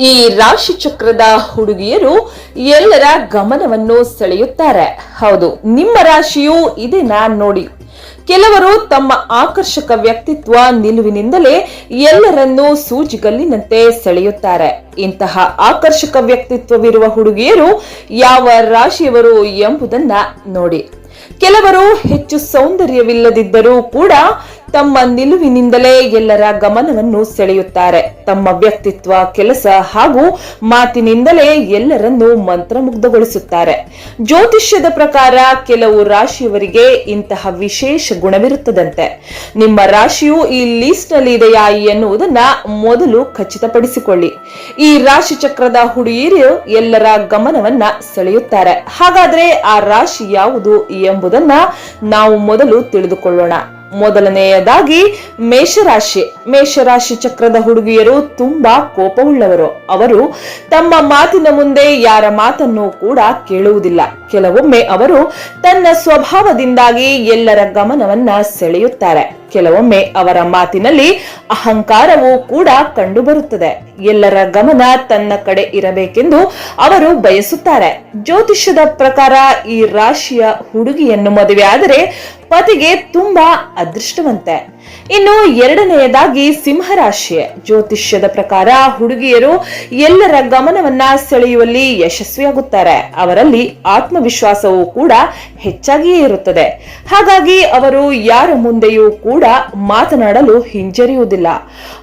ಈ ರಾಶಿ ಚಕ್ರದ ಹುಡುಗಿಯರು ಎಲ್ಲರ ಗಮನವನ್ನು ಸೆಳೆಯುತ್ತಾರೆ. ಹೌದು, ನಿಮ್ಮ ರಾಶಿಯು ಇದೇನಾ ನೋಡಿ. ಕೆಲವರು ತಮ್ಮ ಆಕರ್ಷಕ ವ್ಯಕ್ತಿತ್ವ ನಿಲುವಿನಿಂದಲೇ ಎಲ್ಲರನ್ನೂ ಸೂಜಿಗಲ್ಲಿನಂತೆ ಸೆಳೆಯುತ್ತಾರೆ. ಇಂತಹ ಆಕರ್ಷಕ ವ್ಯಕ್ತಿತ್ವವಿರುವ ಹುಡುಗಿಯರು ಯಾವ ರಾಶಿಯವರು ಎಂಬುದನ್ನ ನೋಡಿ. ಕೆಲವರು ಹೆಚ್ಚು ಸೌಂದರ್ಯವಿಲ್ಲದಿದ್ದರೂ ಕೂಡ ತಮ್ಮ ನಿಲುವಿನಿಂದಲೇ ಎಲ್ಲರ ಗಮನವನ್ನು ಸೆಳೆಯುತ್ತಾರೆ. ತಮ್ಮ ವ್ಯಕ್ತಿತ್ವ, ಕೆಲಸ ಹಾಗೂ ಮಾತಿನಿಂದಲೇ ಎಲ್ಲರನ್ನು ಮಂತ್ರಮುಗ್ಧಗೊಳಿಸುತ್ತಾರೆ. ಜ್ಯೋತಿಷ್ಯದ ಪ್ರಕಾರ ಕೆಲವು ರಾಶಿಯವರಿಗೆ ಇಂತಹ ವಿಶೇಷ ಗುಣವಿರುತ್ತದಂತೆ. ನಿಮ್ಮ ರಾಶಿಯು ಈ ಲಿಸ್ಟ್ನಲ್ಲಿ ಇದೆಯಾ ಎನ್ನುವುದನ್ನ ಮೊದಲು ಖಚಿತಪಡಿಸಿಕೊಳ್ಳಿ. ಈ ರಾಶಿ ಚಕ್ರದ ಹುಡುಗಿಯರು ಎಲ್ಲರ ಗಮನವನ್ನ ಸೆಳೆಯುತ್ತಾರೆ. ಹಾಗಾದ್ರೆ ಆ ರಾಶಿ ಯಾವುದು ಎಂಬುದನ್ನ ನಾವು ಮೊದಲು ತಿಳಿದುಕೊಳ್ಳೋಣ. ಮೊದಲನೆಯದಾಗಿ ಮೇಷರಾಶಿ. ಮೇಷರಾಶಿ ಚಕ್ರದ ಹುಡುಗಿಯರು ತುಂಬಾ ಕೋಪವುಳ್ಳವರು. ಅವರು ತಮ್ಮ ಮಾತಿನ ಮುಂದೆ ಯಾರ ಮಾತನ್ನು ಕೂಡ ಕೇಳುವುದಿಲ್ಲ. ಕೆಲವೊಮ್ಮೆ ಅವರು ತನ್ನ ಸ್ವಭಾವದಿಂದಾಗಿ ಎಲ್ಲರ ಗಮನವನ್ನ ಸೆಳೆಯುತ್ತಾರೆ. ಕೆಲವೊಮ್ಮೆ ಅವರ ಮಾತಿನಲ್ಲಿ ಅಹಂಕಾರವೂ ಕೂಡ ಕಂಡುಬರುತ್ತದೆ. ಎಲ್ಲರ ಗಮನ ತನ್ನ ಕಡೆ ಇರಬೇಕೆಂದು ಅವರು ಬಯಸುತ್ತಾರೆ. ಜ್ಯೋತಿಷ್ಯದ ಪ್ರಕಾರ ಈ ರಾಶಿಯ ಹುಡುಗಿಯನ್ನು ಮದುವೆಯಾದರೆ ಪತಿಗೆ ತುಂಬಾ ಅದೃಷ್ಟವಂತೆ. ಇನ್ನು ಎರಡನೆಯದಾಗಿ ಸಿಂಹರಾಶಿ ಜ್ಯೋತಿಷ್ಯದ ಪ್ರಕಾರ ಹುಡುಗಿಯರು ಎಲ್ಲರ ಗಮನವನ್ನ ಸೆಳೆಯುವಲ್ಲಿ ಯಶಸ್ವಿಯಾಗುತ್ತಾರೆ. ಅವರಲ್ಲಿ ಆತ್ಮವಿಶ್ವಾಸವೂ ಕೂಡ ಹೆಚ್ಚಾಗಿಯೇ ಇರುತ್ತದೆ. ಹಾಗಾಗಿ ಅವರು ಯಾರ ಮುಂದೆಯೂ ಕೂಡ ಮಾತನಾಡಲು ಹಿಂಜರಿಯುವುದಿಲ್ಲ.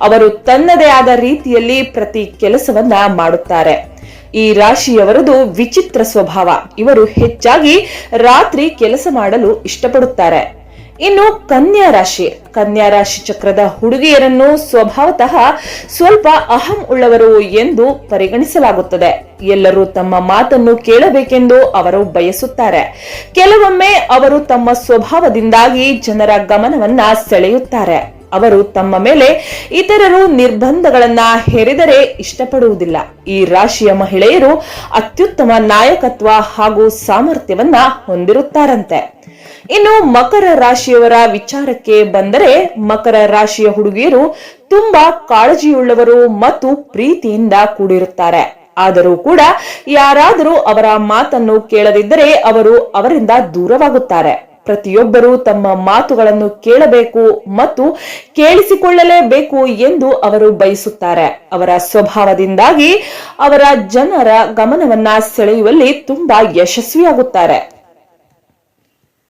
ಅವರು ತನ್ನದೇ ಆದ ರೀತಿಯಲ್ಲಿ ಪ್ರತಿ ಕೆಲಸವನ್ನ ಮಾಡುತ್ತಾರೆ. ಈ ರಾಶಿಯವರದು ವಿಚಿತ್ರ ಸ್ವಭಾವ. ಇವರು ಹೆಚ್ಚಾಗಿ ರಾತ್ರಿ ಕೆಲಸ ಮಾಡಲು ಇಷ್ಟಪಡುತ್ತಾರೆ. ಇನ್ನು ಕನ್ಯಾ ರಾಶಿ. ಕನ್ಯಾ ರಾಶಿ ಚಕ್ರದ ಹುಡುಗಿಯರನ್ನು ಸ್ವಭಾವತಃ ಸ್ವಲ್ಪ ಅಹಂ ಉಳ್ಳವರು ಎಂದು ಪರಿಗಣಿಸಲಾಗುತ್ತದೆ. ಎಲ್ಲರೂ ತಮ್ಮ ಮಾತನ್ನು ಕೇಳಬೇಕೆಂದು ಅವರು ಬಯಸುತ್ತಾರೆ. ಕೆಲವೊಮ್ಮೆ ಅವರು ತಮ್ಮ ಸ್ವಭಾವದಿಂದಾಗಿ ಜನರ ಗಮನವನ್ನ ಸೆಳೆಯುತ್ತಾರೆ. ಅವರು ತಮ್ಮ ಮೇಲೆ ಇತರರು ನಿರ್ಬಂಧಗಳನ್ನ ಹೆರೆದರೆ ಇಷ್ಟಪಡುವುದಿಲ್ಲ. ಈ ರಾಶಿಯ ಮಹಿಳೆಯರು ಅತ್ಯುತ್ತಮ ನಾಯಕತ್ವ ಹಾಗೂ ಸಾಮರ್ಥ್ಯವನ್ನ ಹೊಂದಿರುತ್ತಾರಂತೆ. ಇನ್ನು ಮಕರ ರಾಶಿಯವರ ವಿಚಾರಕ್ಕೆ ಬಂದರೆ ಮಕರ ರಾಶಿಯ ಹುಡುಗಿಯರು ತುಂಬಾ ಕಾಳಜಿಯುಳ್ಳವರು ಮತ್ತು ಪ್ರೀತಿಯಿಂದ ಕೂಡಿರುತ್ತಾರೆ. ಆದರೂ ಕೂಡ ಯಾರಾದರೂ ಅವರ ಮಾತನ್ನು ಕೇಳದಿದ್ದರೆ ಅವರು ಅವರಿಂದ ದೂರವಾಗುತ್ತಾರೆ. ಪ್ರತಿಯೊಬ್ಬರೂ ತಮ್ಮ ಮಾತುಗಳನ್ನು ಕೇಳಬೇಕು ಮತ್ತು ಕೇಳಿಸಿಕೊಳ್ಳಲೇಬೇಕು ಎಂದು ಅವರು ಬಯಸುತ್ತಾರೆ. ಅವರ ಸ್ವಭಾವದಿಂದಾಗಿ ಅವರ ಜನರ ಗಮನವನ್ನ ಸೆಳೆಯುವಲ್ಲಿ ತುಂಬಾ ಯಶಸ್ವಿಯಾಗುತ್ತಾರೆ.